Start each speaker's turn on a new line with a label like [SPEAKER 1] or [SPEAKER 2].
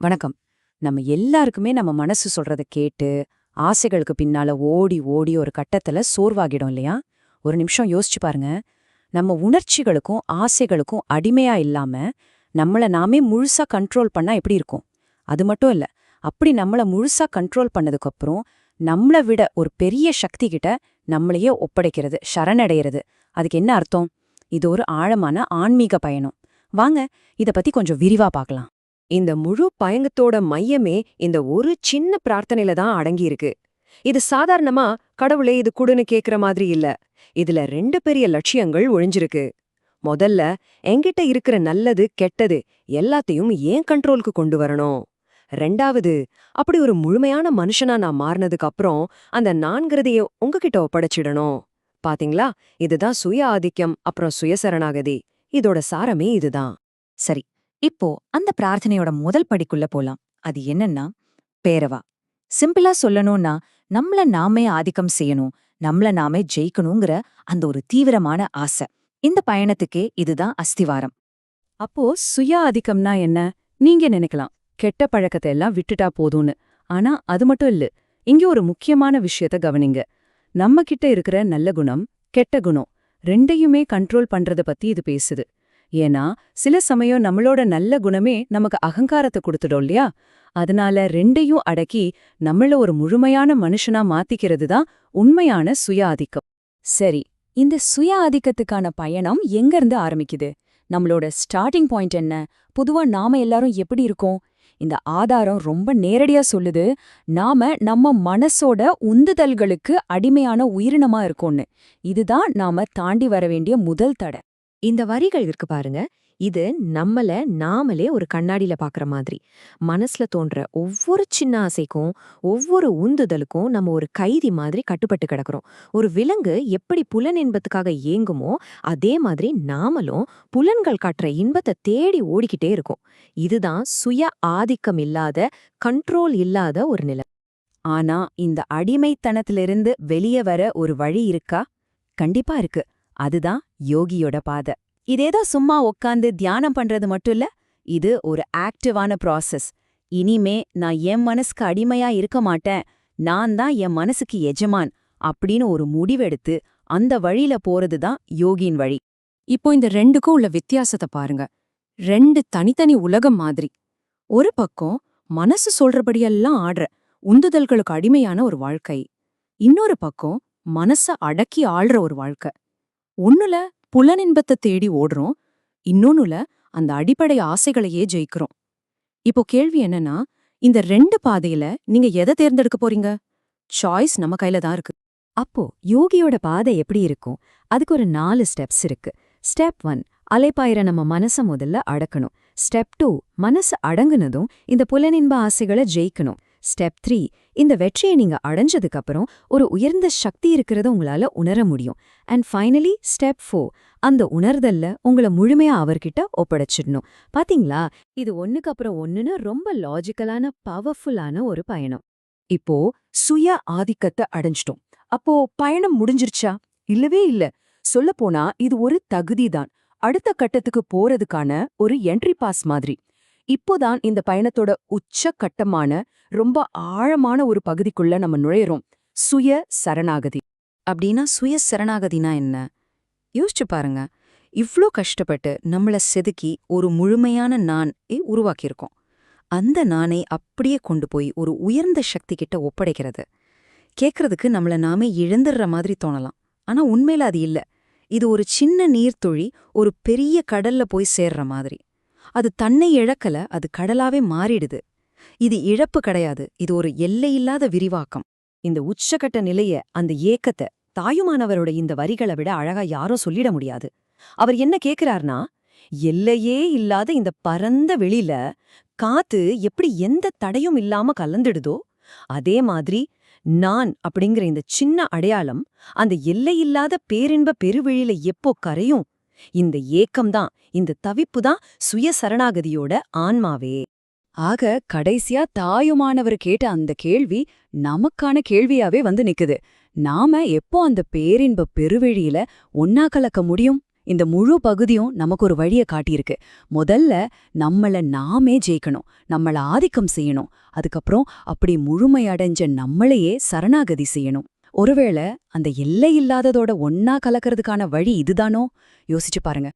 [SPEAKER 1] வணக்கம். நம்ம எல்லாருக்குமே நம்ம மனசு சொல்றத கேட்டு ஆசைகளுக்கு பின்னால ஓடி ஓடி ஒரு கட்டத்துல சோர்வாகிடும் இல்லையா? ஒரு நிமிஷம் யோசிச்சு பாருங்க. நம்ம உணர்ச்சிகளுக்கும் ஆசைகளுக்கும் அடிமையா இல்லாம நம்மள நாமே முழுசா கண்ட்ரோல் பண்ணா எப்படி இருக்கும்? அது மட்டும் இல்ல அப்படி நம்மள முழுசா கண்ட்ரோல் பண்ணதுக்கு அப்புறம் நம்மள விட ஒரு பெரிய சக்தி கிட்ட நம்மளையே ஒப்படைக்கிறது சரணடைகிறது. அதுக்கு என்ன அர்த்தம்? இது ஒரு ஆழமான ஆன்மீக பயணம். வாங்க இத பத்தி கொஞ்சம் விரிவா பார்க்கலாம்.
[SPEAKER 2] இந்த முழு பயங்கத்தோட மையமே இந்த ஒரு சின்ன பிரார்த்தனையில தான் அடங்கியிருக்கு. இது சாதாரணமா கடவுளே இது குடுன்னு கேக்குற மாதிரி இல்ல. இதுல ரெண்டு பெரிய லட்சியங்கள் ஒழிஞ்சிருக்கு. முதல்ல என்கிட்ட இருக்கிற நல்லது கெட்டது எல்லாத்தையும் ஏன் கண்ட்ரோலுக்கு கொண்டு வரணும்? ரெண்டாவது அப்படி ஒரு முழுமையான மனுஷனா நான் மாறினதுக்கு அப்புறம் அந்த நான்கிறதைய உங்ககிட்ட ஒப்படைச்சிடணும். பாத்தீங்களா? இதுதான் சுய ஆதிக்கம் அப்புறம் சுயசரணாகதி. இதோட சாரமே இதுதான்
[SPEAKER 1] சரி இப்போ அந்த பிரார்த்தனையோட முதல் படிக்குள்ள போலாம். அது என்னன்னா பேரவா சிம்பிளா சொல்லணும்னா நம்மள நாமே ஆதிக்கம் செய்யணும் நம்மள நாமே ஜெயிக்கணுங்கிற அந்த ஒரு தீவிரமான ஆசை. இந்த பயணத்துக்கே இதுதான் அஸ்திவாரம். அப்போ சுய ஆதிக்கம்னா என்ன? நீங்க நினைக்கலாம். கெட்ட பழக்கத்தை எல்லாம் விட்டுட்டா போதும்னு. ஆனா அது மட்டும் இல்ல. இங்க ஒரு முக்கியமான விஷயத்த கவனிங்க. நம்ம கிட்ட இருக்கிற நல்ல குணம் கெட்ட குணம் ரெண்டையுமே கண்ட்ரோல் பண்றத பத்தி இது பேசுது. ஏன்னா சில சமயம் நம்மளோட நல்ல குணமே நமக்கு அகங்காரத்தை கொடுத்துடும் இல்லையா? அதனால ரெண்டையும் அடக்கி நம்மள ஒரு முழுமையான மனுஷனா மாத்திக்கிறது தான் உண்மையான சுய ஆதிக்கம் சரி இந்த சுய ஆதிக்கத்துக்கான பயணம் எங்கிருந்து ஆரம்பிக்குது? நம்மளோட ஸ்டார்டிங் பாயிண்ட் என்ன? பொதுவா நாம எல்லாரும் எப்படி இருக்கோம்? இந்த ஆதாரம் ரொம்ப நேரடியா சொல்லுது நாம நம்ம மனசோட உந்துதல்களுக்கு அடிமையான உயிரினமா இருக்கோம்னு. இதுதான் நாம தாண்டி வர வேண்டிய முதல் தடை.
[SPEAKER 2] இந்த வரிகள் இருக்கு பாருங்க. இது நம்மள நாமளே ஒரு கண்ணாடியில பாக்குற மாதிரி. மனசுல தோன்ற ஒவ்வொரு சின்ன ஆசைக்கும் ஒவ்வொரு உந்துதலுக்கும் நம்ம ஒரு கைதி மாதிரி கட்டுப்பட்டு கிடக்குறோம். ஒரு விலங்கு எப்படி புலன் இன்பத்துக்காக ஏங்குமோ அதே மாதிரி நாமளும் புலன்கள் காட்டுற இன்பத்தை தேடி ஓடிக்கிட்டே இருக்கோம். இதுதான் சுய ஆதிக்கம் இல்லாத கண்ட்ரோல் இல்லாத ஒரு நிலை.
[SPEAKER 1] ஆனா இந்த அடிமைத்தனத்திலிருந்து வெளியே வர ஒரு வழி இருக்கா? கண்டிப்பா இருக்கு. அதுதான் யோகியோட பாதை. இதேதோ சும்மா உக்காந்து தியானம் பண்றது மட்டும் இல்ல இது ஒரு ஆக்டிவான ப்ராசஸ் இனிமே நான் என் மனசுக்கு அடிமையா இருக்க மாட்டேன் நான் தான் என் மனசுக்கு எஜமான் அப்படின்னு ஒரு முடிவெடுத்து அந்த வழியில போறது தான் யோகியின் வழி.
[SPEAKER 3] இப்போ இந்த ரெண்டுக்கும் உள்ள வித்தியாசத்தை பாருங்க. ரெண்டு தனித்தனி உலகம் மாதிரி. ஒரு பக்கம் மனசு சொல்றபடியெல்லாம் ஆடுற உந்துதல்களுக்கு அடிமையான ஒரு வாழ்க்கை. இன்னொரு பக்கம் மனச அடக்கி ஆள்ற ஒரு வாழ்க்கை. ஒண்ணுல புலனின்பத்தை தேடி ஓடுறோம் இன்னொன்னுல அந்த அடிப்படை ஆசைகளையே ஜெயிக்கிறோம். இப்போ கேள்வி என்னன்னா இந்த ரெண்டு பாதையில நீங்க எதை தேர்ந்தெடுக்க போறீங்க? சாய்ஸ் நம்ம கையில தான் இருக்கு.
[SPEAKER 1] அப்போ யோகியோட பாதை எப்படி இருக்கும்? அதுக்கு ஒரு நாலு ஸ்டெப்ஸ் இருக்கு. ஸ்டெப் ஒன் அலைப்பாயிர நம்ம மனச முதல்ல அடக்கணும். ஸ்டெப் டூ மனசு அடங்குனதும் இந்த புலனின்ப ஆசைகளை ஜெயிக்கணும். ஸ்டெப் த்ரீ இந்த வெற்றியை நீங்க அடைஞ்சதுக்கு அப்புறம் ஒரு உயர்ந்த சக்தி இருக்கிறத உங்களால உணர முடியும். அண்ட் ஃபைனலி ஸ்டெப் ஃபோர் அந்த உணர்தல்ல உங்களை முழுமையா அவர்கிட்ட ஒப்படைச்சிடணும். பாத்தீங்களா? இது ஒண்ணுக்கு அப்புறம் ஒன்னுன்னு ரொம்ப லாஜிக்கலான பவர்ஃபுல்லான ஒரு பயணம்.
[SPEAKER 2] இப்போ சுய ஆதிக்கத்தை அடைஞ்சிட்டோம். அப்போ பயணம் முடிஞ்சிருச்சா? இல்லவே இல்ல. சொல்லப்போனா இது ஒரு தகுதி தான் அடுத்த கட்டத்துக்கு போறதுக்கான ஒரு என்ட்ரி பாஸ் மாதிரி. இப்போதான் இந்த பயணத்தோட உச்ச கட்டமான ரொம்ப ஆழமான ஒரு பகுதிக்குள்ள நம்ம நுழையிறோம். சுய சரணாகதி.
[SPEAKER 1] அப்படின்னா சுய சரணாகதினா என்ன? யோசிச்சு பாருங்க. இவ்ளோ கஷ்டப்பட்டு நம்மள செதுக்கி ஒரு முழுமையான நான் உருவாக்கியிருக்கோம். அந்த நானை அப்படியே கொண்டு போய் ஒரு உயர்ந்த சக்தி கிட்ட ஒப்படைக்கிறது. கேட்கறதுக்கு நம்மள நாமே இழந்துடுற மாதிரி தோணலாம். ஆனா உண்மையில அது இல்ல. இது ஒரு சின்ன நீர்த்துழி ஒரு பெரிய கடல்ல போய் சேர்ற மாதிரி. அது தன்னை இழக்கல அது கடலாவே மாறிடுது. இது இழப்பு கிடையாது இது ஒரு எல்லையில்லாத விரிவாக்கம்.
[SPEAKER 2] இந்த உச்சகட்ட நிலைய அந்த ஏக்கத்தை தாயுமானவரோட இந்த வரிகளை விட அழகா யாரும் சொல்லிட முடியாது. அவர் என்ன கேக்குறார்னா எல்லையே இல்லாத இந்த பரந்த வெளியில காத்து எப்படி எந்த தடையும் இல்லாம கலந்துடுதோ அதே மாதிரி நான் அப்படிங்கிற இந்த சின்ன அடையாளம் அந்த எல்லையில்லாத பேரின்ப பெருவெளியில எப்போ கரையும் இந்த ஏக்கம்தான் இந்த தவிப்பு தான் சுய சரணாகதியோட ஆன்மாவே.
[SPEAKER 1] ஆக கடைசியா தாயுமானவர் கேட்ட அந்த கேள்வி நமக்கான கேள்வியாவே வந்து நிக்குது. நாம எப்போ அந்த பேரின்ப பெருவெழியில ஒன்னா கலக்க முடியும்?
[SPEAKER 4] இந்த முழு பகுதியும் நமக்கு ஒரு வழிய காட்டியிருக்கு. முதல்ல நம்மள நாமே ஜெயிக்கணும் நம்மள ஆதிக்கம் செய்யணும். அதுக்கப்புறம் அப்படி முழுமையடைஞ்ச நம்மளையே சரணாகதி செய்யணும். ஒருவேளை அந்த எல்லை இல்லாததோட ஒன்னா கலக்கறதுக்கான வழி இதுதானோ? யோசிச்சு பாருங்க.